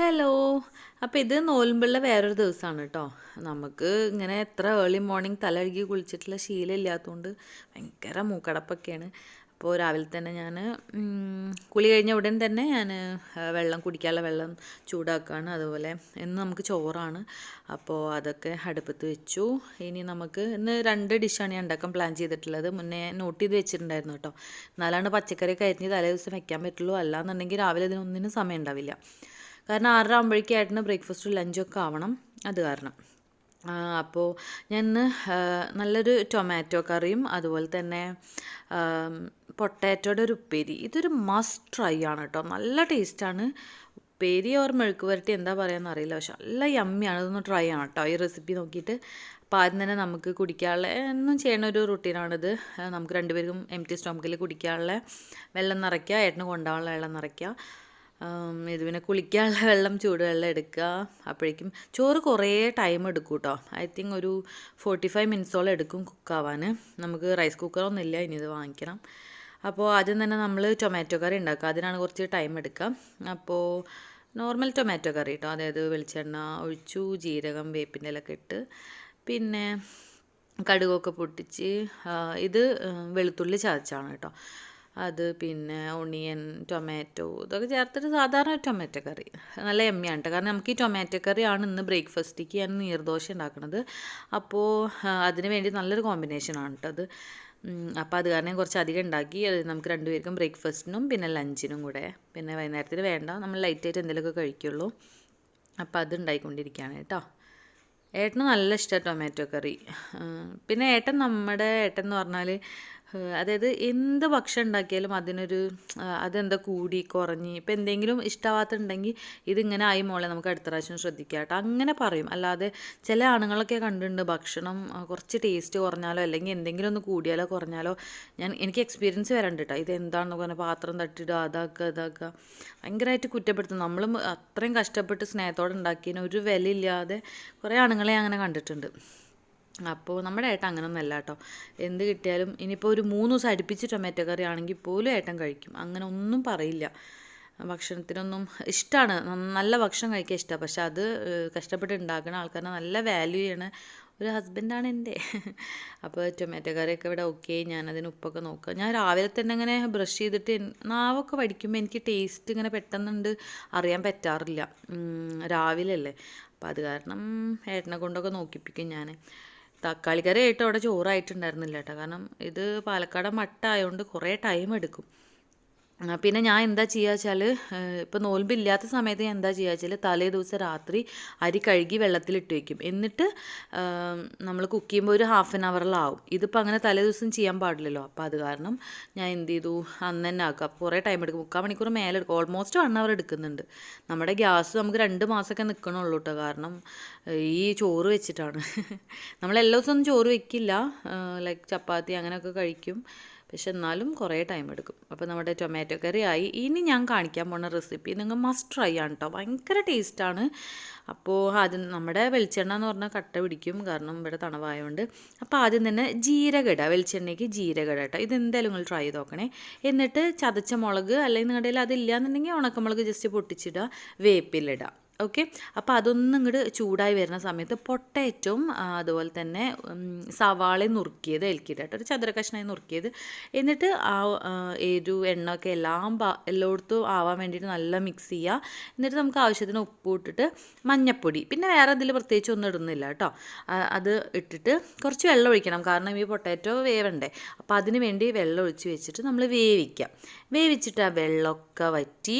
Hello അപ്പോൾ ഇത് നോലുമ്പുള്ള വേറൊരു ദിവസമാണ് കേട്ടോ നമുക്ക് ഇങ്ങനെ എത്ര ഏർലി മോർണിംഗ് തലഴുകി കുളിച്ചിട്ടുള്ള ശീലം ഇല്ലാത്തതുകൊണ്ട് ഭയങ്കര മൂക്കടപ്പൊക്കെയാണ്. അപ്പോൾ രാവിലെ തന്നെ ഞാൻ കുളി കഴിഞ്ഞ ഉടൻ തന്നെ ഞാൻ വെള്ളം കുടിക്കാനുള്ള വെള്ളം ചൂടാക്കുകയാണ് അതുപോലെ ഇന്ന് നമുക്ക് ചോറാണ്. അപ്പോൾ അതൊക്കെ അടുപ്പത്ത് വെച്ചു. ഇനി നമുക്ക് ഇന്ന് രണ്ട് ഡിഷാണ് ഞാൻ ഉണ്ടാക്കാൻ പ്ലാൻ ചെയ്തിട്ടുള്ളത്. മുന്നേ നോട്ട് ചെയ്ത് വെച്ചിട്ടുണ്ടായിരുന്നു കേട്ടോ എന്നാലാണ് പച്ചക്കറി കയറ്റി തലേ ദിവസം വെക്കാൻ പറ്റുള്ളൂ. അല്ലാന്നുണ്ടെങ്കിൽ രാവിലെ ഇതിനൊന്നിനും സമയം ഉണ്ടാവില്ല. കാരണം ആറര ആകുമ്പോഴേക്കും ഏട്ടന് ബ്രേക്ക്ഫാസ്റ്റും ലഞ്ചൊക്കെ ആവണം. അത് കാരണം. അപ്പോൾ ഞാൻ നല്ലൊരു ടൊമാറ്റോ കറിയും അതുപോലെ തന്നെ പൊട്ടാറ്റോയുടെ ഒരു ഉപ്പേരി. ഇതൊരു മസ്റ്റ് ട്രൈ ആണ് കേട്ടോ. നല്ല ടേസ്റ്റാണ് ഉപ്പേരി ഓർ മെഴുക്ക് പുരട്ടി എന്താ പറയുക അറിയില്ല. പക്ഷെ നല്ല യമ്മിയാണ് ഇതൊന്ന് ട്രൈ ആണ് കേട്ടോ. ഈ റെസിപ്പി നോക്കിയിട്ട്. അപ്പോൾ ആദ്യം തന്നെ നമുക്ക് കുടിക്കാനുള്ള എന്നും ചെയ്യുന്ന ഒരു റുട്ടീനാണിത് നമുക്ക് രണ്ടുപേർക്കും എം ടി സ്റ്റോമക്കിൽ കുടിക്കാനുള്ള വെള്ളം നിറയ്ക്കുക ഏട്ടന് കൊണ്ടുപോകാനുള്ള വെള്ളം നിറയ്ക്കുക. ഇത് കുളിക്കാനുള്ള വെള്ളം ചൂടുവെള്ളം എടുക്കുക. അപ്പോഴേക്കും ചോറ് കുറേ ടൈം എടുക്കും കേട്ടോ ഐ തിങ്ക് ഒരു ഫോർട്ടി ഫൈവ് മിനിറ്റ്സോളം എടുക്കും കുക്കാവാൻ നമുക്ക് റൈസ് കുക്കറൊന്നും ഇല്ല ഇനി ഇത് വാങ്ങിക്കണം. അപ്പോൾ ആദ്യം തന്നെ നമ്മൾ ടൊമാറ്റോ കറി ഉണ്ടാക്കുക. അതിനാണ് കുറച്ച് ടൈം എടുക്കുക. അപ്പോൾ നോർമൽ ടൊമാറ്റോ കറി കേട്ടോ അതായത് വെളിച്ചെണ്ണ ഒഴിച്ചു ജീരകം വേപ്പിന്റെ ഇലൊക്കെ ഇട്ട് പിന്നെ കടുകൊക്കെ പൊട്ടിച്ച് ഇത് വെളുത്തുള്ളി ചതച്ചാണ് കേട്ടോ അത് പിന്നെ ഒണിയൻ ടൊമാറ്റോ ഇതൊക്കെ ചേർത്തിട്ട് സാധാരണ ടൊമാറ്റോ കറി. നല്ല എമ്മയാണ് കേട്ടോ കാരണം നമുക്ക് ഈ ടൊമാറ്റോ കറിയാണ് ഇന്ന് ബ്രേക്ക്ഫാസ്റ്റിക്ക് ഞാൻ നീർദോശ ഉണ്ടാക്കുന്നത് അപ്പോൾ അതിന് വേണ്ടി നല്ലൊരു കോമ്പിനേഷനാണ് കേട്ടോ അത്. അപ്പോൾ അത് കാരണം കുറച്ച് അധികം ഉണ്ടാക്കി. അത് നമുക്ക് രണ്ടുപേർക്കും ബ്രേക്ക്ഫാസ്റ്റിനും പിന്നെ ലഞ്ചിനും കൂടെ. പിന്നെ വൈകുന്നേരത്തിന് വേണ്ട നമ്മൾ ലൈറ്റായിട്ട് എന്തെങ്കിലുമൊക്കെ കഴിക്കുള്ളൂ. അപ്പോൾ അത് ഉണ്ടായിക്കൊണ്ടിരിക്കുകയാണ് കേട്ടോ. ഏട്ടന് നല്ല ഇഷ്ടമാണ് ടൊമാറ്റോ കറി. പിന്നെ ഏട്ടൻ നമ്മുടെ ഏട്ടൻ എന്ന് പറഞ്ഞാൽ അതായത് എന്ത് ഭക്ഷണം ഉണ്ടാക്കിയാലും അതിനൊരു അതെന്താ കൂടി കുറഞ്ഞ് ഇപ്പം എന്തെങ്കിലും ഇഷ്ടമാവാത്തുണ്ടെങ്കിൽ ഇതിങ്ങനെ ആയി മോളെ നമുക്ക് അടുത്ത പ്രാവശ്യം ശ്രദ്ധിക്കാം കേട്ടോ. അങ്ങനെ പറയും. അല്ലാതെ ചില ആണുങ്ങളൊക്കെ കണ്ടിട്ടുണ്ട് ഭക്ഷണം കുറച്ച് ടേസ്റ്റ് കുറഞ്ഞാലോ അല്ലെങ്കിൽ എന്തെങ്കിലും ഒന്ന് കൂടിയാലോ കുറഞ്ഞാലോ ഞാൻ എനിക്ക് എക്സ്പീരിയൻസ് വരണ്ട് കേട്ടോ ഇത് എന്താണെന്ന് പറഞ്ഞാൽ പാത്രം തട്ടിടുക അതാക്കുക ഇതാക്കുക. ഭയങ്കരമായിട്ട് കുറ്റപ്പെടുത്തും. നമ്മളും അത്രയും കഷ്ടപ്പെട്ട് സ്നേഹത്തോടെ ഉണ്ടാക്കിയതിന് ഒരു വിലയില്ലാതെ കുറേ ആണുങ്ങളെ അങ്ങനെ കണ്ടിട്ടുണ്ട്. അപ്പോൾ നമ്മുടെ ഏട്ടൻ അങ്ങനെയൊന്നുമല്ല കേട്ടോ എന്ത് കിട്ടിയാലും ഇനിയിപ്പോൾ ഒരു മൂന്ന് ദിവസം അടുപ്പിച്ച് ടൊമാറ്റോ കറി ആണെങ്കിൽ പോലും ഏട്ടൻ കഴിക്കും. അങ്ങനെ ഒന്നും പറയില്ല. ഭക്ഷണത്തിനൊന്നും ഇഷ്ടമാണ് നല്ല ഭക്ഷണം കഴിക്കാൻ ഇഷ്ടമാണ് പക്ഷെ അത് കഷ്ടപ്പെട്ട് ഉണ്ടാക്കുന്ന ആൾക്കാരെ നല്ല വാല്യൂ ചെയ്യണ ഒരു ഹസ്ബൻഡാണ് എന്റെ. അപ്പോൾ ടൊമാറ്റോ കറിയൊക്കെ ഇവിടെ ഓക്കെ ഞാനതിന് ഉപ്പൊക്കെ നോക്കുക ഞാൻ രാവിലെ തന്നെ ഇങ്ങനെ ബ്രഷ് ചെയ്തിട്ട് നാവൊക്കെ വടിക്കുമ്പോൾ എനിക്ക് ടേസ്റ്റ് ഇങ്ങനെ പെട്ടെന്നുണ്ട് അറിയാൻ പറ്റാറില്ല. രാവിലെ അല്ലേ. അപ്പോൾ അത് കാരണം ഏട്ടനെ കൊണ്ടൊക്കെ നോക്കിപ്പിക്കും ഞാൻ തക്കാളി കറി ആയിട്ട് അവിടെ ചോറായിട്ടുണ്ടായിരുന്നില്ല കേട്ടോ. കാരണം ഇത് പാലക്കാട് മട്ട ആയതുകൊണ്ട് കുറേ ടൈം എടുക്കും. പിന്നെ ഞാൻ എന്താ ചെയ്യുക വെച്ചാൽ ഇപ്പോൾ നോൽമ്പില്ലാത്ത സമയത്ത് ഞാൻ എന്താ ചെയ്യുക വെച്ചാൽ തലേ ദിവസം രാത്രി അരി കഴുകി വെള്ളത്തിലിട്ട് വെക്കും. എന്നിട്ട് നമ്മൾ കുക്ക് ചെയ്യുമ്പോൾ ഒരു ഹാഫ് ആൻ അവറിലാവും ഇതിപ്പോൾ അങ്ങനെ തലേ ദിവസം ചെയ്യാൻ പാടില്ലല്ലോ. അപ്പോൾ അത് കാരണം ഞാൻ എന്ത് ചെയ്തു? അന്ന് തന്നെ ആക്കുക അപ്പോൾ കുറേ ടൈം എടുക്കും. മുക്കാൽ മണിക്കൂർ മേലെ എടുക്കും. ഓൾമോസ്റ്റ് വൺ അവർ എടുക്കുന്നുണ്ട്. നമ്മുടെ ഗ്യാസ് നമുക്ക് രണ്ട് മാസമൊക്കെ നിൽക്കണുള്ളൂ കേട്ടോ കാരണം ഈ ചോറ് വെച്ചിട്ടാണ്. നമ്മൾ എല്ലാ ദിവസവും ചോറ് വെക്കില്ല. ലൈക്ക് ചപ്പാത്തി അങ്ങനെയൊക്കെ കഴിക്കും. പക്ഷെ എന്നാലും കുറേ ടൈം എടുക്കും. അപ്പോൾ നമ്മുടെ ടൊമാറ്റോ കറി ആയി. ഇനി ഞാൻ കാണിക്കാൻ പോണ റെസിപ്പി നിങ്ങൾ മസ്റ്റ് ട്രൈ ആണ് കേട്ടോ ഭയങ്കര ടേസ്റ്റാണ് അപ്പോൾ ആദ്യം നമ്മുടെ വെളിച്ചെണ്ണ എന്ന് പറഞ്ഞാൽ കട്ട പിടിക്കും. കാരണം ഇവിടെ തണവായതുകൊണ്ട് അപ്പോൾ ആദ്യം തന്നെ ജീരകട വെളിച്ചെണ്ണയ്ക്ക് ജീരകട കേട്ടോ ഇതെന്തായാലും നിങ്ങൾ ട്രൈ ചെയ്ത് നോക്കണേ. എന്നിട്ട് ചതച്ച മുളക് അല്ലെങ്കിൽ നിങ്ങളുടെ കയ്യിൽ അതില്ല എന്നുണ്ടെങ്കിൽ ഉണക്കമുളക് ജസ്റ്റ് പൊട്ടിച്ചിടുക. വേപ്പിലിടുക ഓക്കെ. അപ്പോൾ അതൊന്നും ഇങ്ങോട്ട് ചൂടായി വരുന്ന സമയത്ത് പൊട്ടേറ്റവും അതുപോലെ തന്നെ ഉം, സവാളയും നുറുക്കിയത് അതിലേക്കിടുക കേട്ടോ ഒരു ചതുര നുറുക്കിയത്. എന്നിട്ട് ആ എരു എണ്ണ എല്ലാം എല്ലായിടത്തും ആവാൻ വേണ്ടിയിട്ട് നല്ല മിക്സ് ചെയ്യുക എന്നിട്ട് നമുക്ക് ആവശ്യത്തിന് ഉപ്പ് ഇട്ടിട്ട് മഞ്ഞപ്പൊടി. പിന്നെ വേറെ ഇതിൽ പ്രത്യേകിച്ച് ഒന്നും ഇടുന്നില്ല കേട്ടോ. അത് ഇട്ടിട്ട് കുറച്ച് വെള്ളം ഒഴിക്കണം. കാരണം ഈ പൊട്ടാറ്റോ വേവണ്ടേ. അപ്പോൾ അതിന് വേണ്ടി വെള്ളം ഒഴിച്ച് വെച്ചിട്ട് നമ്മൾ വേവിക്കാം. വേവിച്ചിട്ട് ആ വെള്ളമൊക്കെ വറ്റി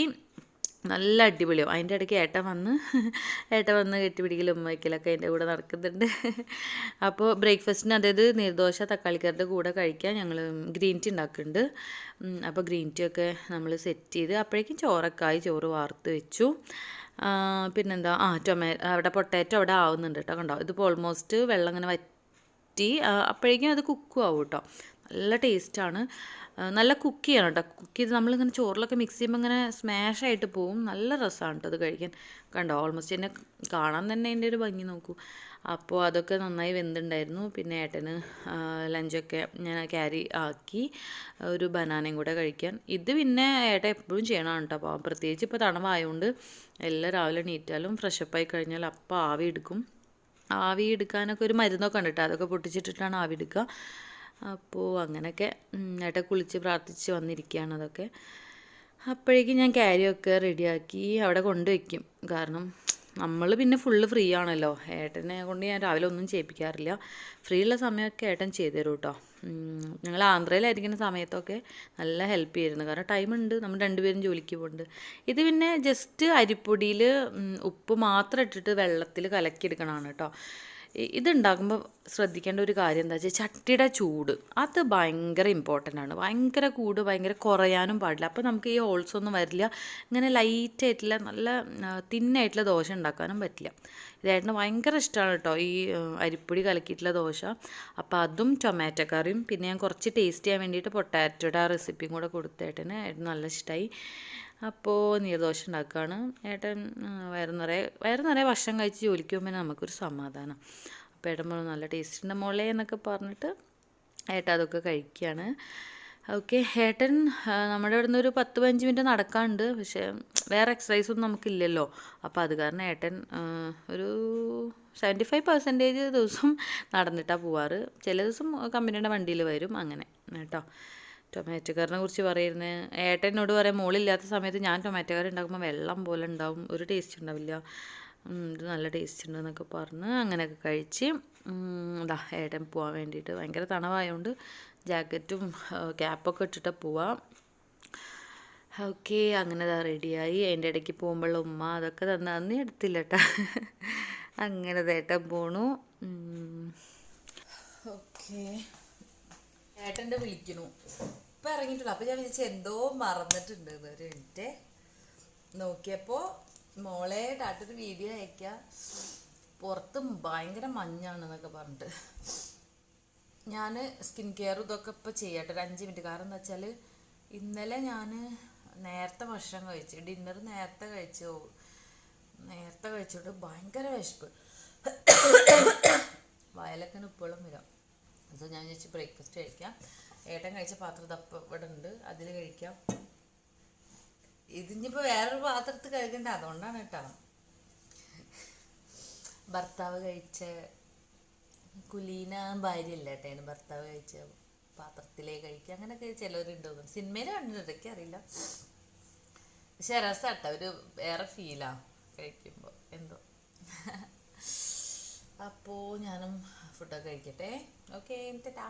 നല്ല അടിപൊളിയാവും അതിന്റെ ഇടയ്ക്ക് ഏട്ടൻ വന്ന് ഏട്ടൻ വന്ന് കെട്ടിപ്പിടിക്കലും ഉമ്മയ്ക്കലൊക്കെ അതിന്റെ കൂടെ നടക്കുന്നുണ്ട്. അപ്പോൾ ബ്രേക്ക്ഫാസ്റ്റിന് അതായത് നീർദോശ തക്കാളിക്കാരുടെ കൂടെ കഴിക്കാൻ ഞങ്ങൾ ഗ്രീൻ ടീ ഉണ്ടാക്കുന്നുണ്ട്. അപ്പോൾ ഗ്രീൻ ടീ ഒക്കെ നമ്മൾ സെറ്റ് ചെയ്ത് അപ്പോഴേക്കും ചോറൊക്കെ ആയി ചോറ് വാർത്ത് വെച്ചു. പിന്നെന്താ? ആ ടൊമാ അവിടെ പൊട്ടാറ്റോ അവിടെ ആവുന്നുണ്ട് കേട്ടോ കണ്ടോ? ഇതിപ്പോൾ ഓൾമോസ്റ്റ് വെള്ളം ഇങ്ങനെ വറ്റി അപ്പോഴേക്കും അത് കുക്കും ആവും കേട്ടോ. നല്ല ടേസ്റ്റാണ് നല്ല കുക്ക് ചെയ്യണം കേട്ടോ കുക്ക് ചെയ്ത് നമ്മളിങ്ങനെ ചോറിലൊക്കെ മിക്സ് ചെയ്യുമ്പോൾ ഇങ്ങനെ സ്മാഷ് ആയിട്ട് പോവും. നല്ല രസമാണ് കേട്ടോ അത് കഴിക്കാൻ. കണ്ടോ? ഓൾമോസ്റ്റ് എന്നെ കാണാൻ തന്നെ എന്റെ ഒരു ഭംഗി നോക്കൂ. അപ്പോൾ അതൊക്കെ നന്നായി വെന്തുണ്ടായിരുന്നു. പിന്നെ ഏട്ടന് ലഞ്ചൊക്കെ ഞാൻ ക്യാരി ആക്കി ഒരു ബനാനയും കൂടെ കഴിക്കാൻ. ഇത് പിന്നെ ഏട്ടൻ എപ്പോഴും ചെയ്യണം കേട്ടോ അപ്പോൾ പ്രത്യേകിച്ച് ഇപ്പോൾ തണവായതുകൊണ്ട് എല്ലാം രാവിലെ നീറ്റാലും ഫ്രഷപ്പായി കഴിഞ്ഞാൽ അപ്പോൾ ആവി എടുക്കും. ആവി എടുക്കാനൊക്കെ ഒരു മരുന്നൊക്കെ ഉണ്ട് കേട്ടോ അതൊക്കെ പൊട്ടിച്ചിട്ടിട്ടാണ് ആവി എടുക്കുക അപ്പോൾ അങ്ങനെയൊക്കെ ഏട്ടെ കുളിച്ച് പ്രാർത്ഥിച്ച് വന്നിരിക്കുകയാണ് അതൊക്കെ. അപ്പോഴേക്കും ഞാൻ ക്യാരിയൊക്കെ റെഡിയാക്കി അവിടെ കൊണ്ടുവയ്ക്കും. കാരണം നമ്മൾ പിന്നെ ഫുള്ള് ഫ്രീ ആണല്ലോ. ഏട്ടനെ കൊണ്ട് ഞാൻ രാവിലെ ഒന്നും ചെയ്യിപ്പിക്കാറില്ല. ഫ്രീ ഉള്ള സമയമൊക്കെ ഏട്ടൻ ചെയ്തു തരും കേട്ടോ. ഞങ്ങൾ ആന്ധ്രയിലായിരിക്കുന്ന സമയത്തൊക്കെ നല്ല ഹെൽപ്പ് ചെയ്യുന്നു കാരണം ടൈം ഉണ്ട്. നമ്മൾ രണ്ടുപേരും ജോലിക്ക് പോകുന്നുണ്ട് ഇത് പിന്നെ ജസ്റ്റ് അരിപ്പൊടിയിൽ ഉപ്പ് മാത്രം ഇട്ടിട്ട് വെള്ളത്തിൽ കലക്കിയെടുക്കണമാണ് കേട്ടോ. ഇതുണ്ടാക്കുമ്പോൾ ശ്രദ്ധിക്കേണ്ട ഒരു കാര്യം എന്താ വെച്ചാൽ ചട്ടിയുടെ ചൂട് അത് ഭയങ്കര ഇമ്പോർട്ടന്റ് ആണ്. ഭയങ്കര കൂട് ഭയങ്കര കുറയാനും പാടില്ല. അപ്പോൾ നമുക്ക് ഈ ഹോൾസ് ഒന്നും വരില്ല. ഇങ്ങനെ ലൈറ്റ് ആയിട്ടുള്ള നല്ല തിന്നായിട്ടുള്ള ദോശ ഉണ്ടാക്കാനും പറ്റില്ല. ഇതായിട്ട് ഭയങ്കര ഇഷ്ടമാണ് കേട്ടോ ഈ അരിപ്പൊടി കലക്കിയിട്ടുള്ള ദോശ. അപ്പോൾ അതും ടൊമാറ്റോ കറിയും. പിന്നെ ഞാൻ കുറച്ച് ടേസ്റ്റ് ചെയ്യാൻ വേണ്ടിയിട്ട് പൊട്ടാറ്റോയുടെ ആ റെസിപ്പിയും കൂടെ കൊടുത്തേട്ടന് ഏട്ടന്. നല്ല ഇഷ്ടമായി അപ്പോൾ നീർദോശ ഉണ്ടാക്കുകയാണ് ഏട്ടൻ വയറ് നിറയെ വയറ് നിറയെ ഭക്ഷണം കഴിച്ച് ജോലിക്ക് പോകുമ്പോൾ നമുക്കൊരു സമാധാനം. പറഞ്ഞു നല്ല ടേസ്റ്റ് ഉണ്ട്. മോളെ എന്നൊക്കെ പറഞ്ഞിട്ട് ഏട്ടൻ അതൊക്കെ കഴിക്കുകയാണ് ഓക്കെ ഏട്ടൻ നമ്മുടെ ഇവിടെ നിന്ന് ഒരു പത്ത് പതിനഞ്ച് മിനിറ്റ് നടക്കാണ്ട് പക്ഷേ വേറെ എക്സസൈസ് ഒന്നും നമുക്കില്ലല്ലോ. അപ്പോൾ അത് കാരണം ഏട്ടൻ ഒരു സെവന്റി ഫൈവ് പെർസെന്റേജ് ദിവസം നടന്നിട്ടാണ് പോവാറ്. ചില ദിവസം കമ്പനിയുടെ വണ്ടിയിൽ വരും അങ്ങനെ കേട്ടോ. ടൊമാറ്റോ കറിനെ കുറിച്ച് പറയുന്നത് ഏട്ടനോട് പറയാം മോളില്ലാത്ത സമയത്ത് ഞാൻ ടൊമാറ്റോ കറി ഉണ്ടാക്കുമ്പോൾ വെള്ളം പോലെ ഉണ്ടാവും. ഒരു ടേസ്റ്റ് ഉണ്ടാവില്ല. ഇത് നല്ല ടേസ്റ്റ് ഉണ്ടെന്നൊക്കെ പറഞ്ഞ് അങ്ങനെയൊക്കെ കഴിച്ച് ഇതാ ഏട്ടൻ പോകാൻ വേണ്ടിയിട്ട് ഭയങ്കര തണവായതുകൊണ്ട് ജാക്കറ്റും ക്യാപ്പൊക്കെ ഇട്ടിട്ടാണ് പോവാം. ഓക്കെ അങ്ങനെ അതാ റെഡിയായി അതിന്റെ ഇടയ്ക്ക് പോകുമ്പോഴുള്ള ഉമ്മ അതൊക്കെ തന്നെ. അന്ന് എടുത്തില്ല കേട്ടോ അങ്ങനെ ഏട്ടൻ പോണു. ഓക്കെ. ഏട്ടന്റെ വിളിക്കണു. ഇപ്പം ഇറങ്ങിയിട്ടുള്ളൂ അപ്പോൾ ഞാൻ വിചാരിച്ചു എന്തോ മറന്നിട്ടുണ്ട് ഒരു മിനിറ്റ്. നോക്കിയപ്പോൾ മോളെ ടാട്ടൊരു വീഡിയോ അയക്കുക പുറത്ത് ഭയങ്കര മഞ്ഞാണ് എന്നൊക്കെ പറഞ്ഞിട്ട്. ഞാൻ സ്കിൻ കെയർ ഇതൊക്കെ ഇപ്പോൾ ചെയ്യട്ടെ. ഒരു അഞ്ച് മിനിറ്റ്. കാരണം എന്താ വെച്ചാൽ ഇന്നലെ ഞാൻ നേരത്തെ ഭക്ഷണം കഴിച്ചു. ഡിന്നർ നേരത്തെ കഴിച്ചു. നേരത്തെ കഴിച്ചോട്ട് ഭയങ്കര വിശപ്പ്. വയലൊക്കെ ഇപ്പോഴും വരാം. അപ്പൊ ഞാൻ വിചാരിച്ചു ബ്രേക്ക്ഫാസ്റ്റ് കഴിക്കാം. ഏട്ടൻ കഴിച്ച പാത്രം തപ്പ ഇവിടെ ഉണ്ട് അതിൽ കഴിക്കാം. ഇതിനിപ്പോൾ വേറൊരു പാത്രത്തിൽ കഴുകണ്ട. അതുകൊണ്ടാണ് കേട്ടോ. ഭർത്താവ് കഴിച്ച കുലീന ഭാര്യ അല്ല കേട്ടോ ഭർത്താവ് കഴിച്ച പാത്രത്തിലേ കഴിക്കുക. അങ്ങനെയൊക്കെ ചിലവരുണ്ട്. സിനിമയിൽ ഇതൊക്കെ അറിയില്ല. പക്ഷെ രസാട്ടോ ഒരു വേറെ ഫീലാ കഴിക്കുമ്പോൾ എന്തോ. അപ്പോൾ ഞാനും ഫുഡൊക്കെ കഴിക്കട്ടെ. ഓക്കെ ടാ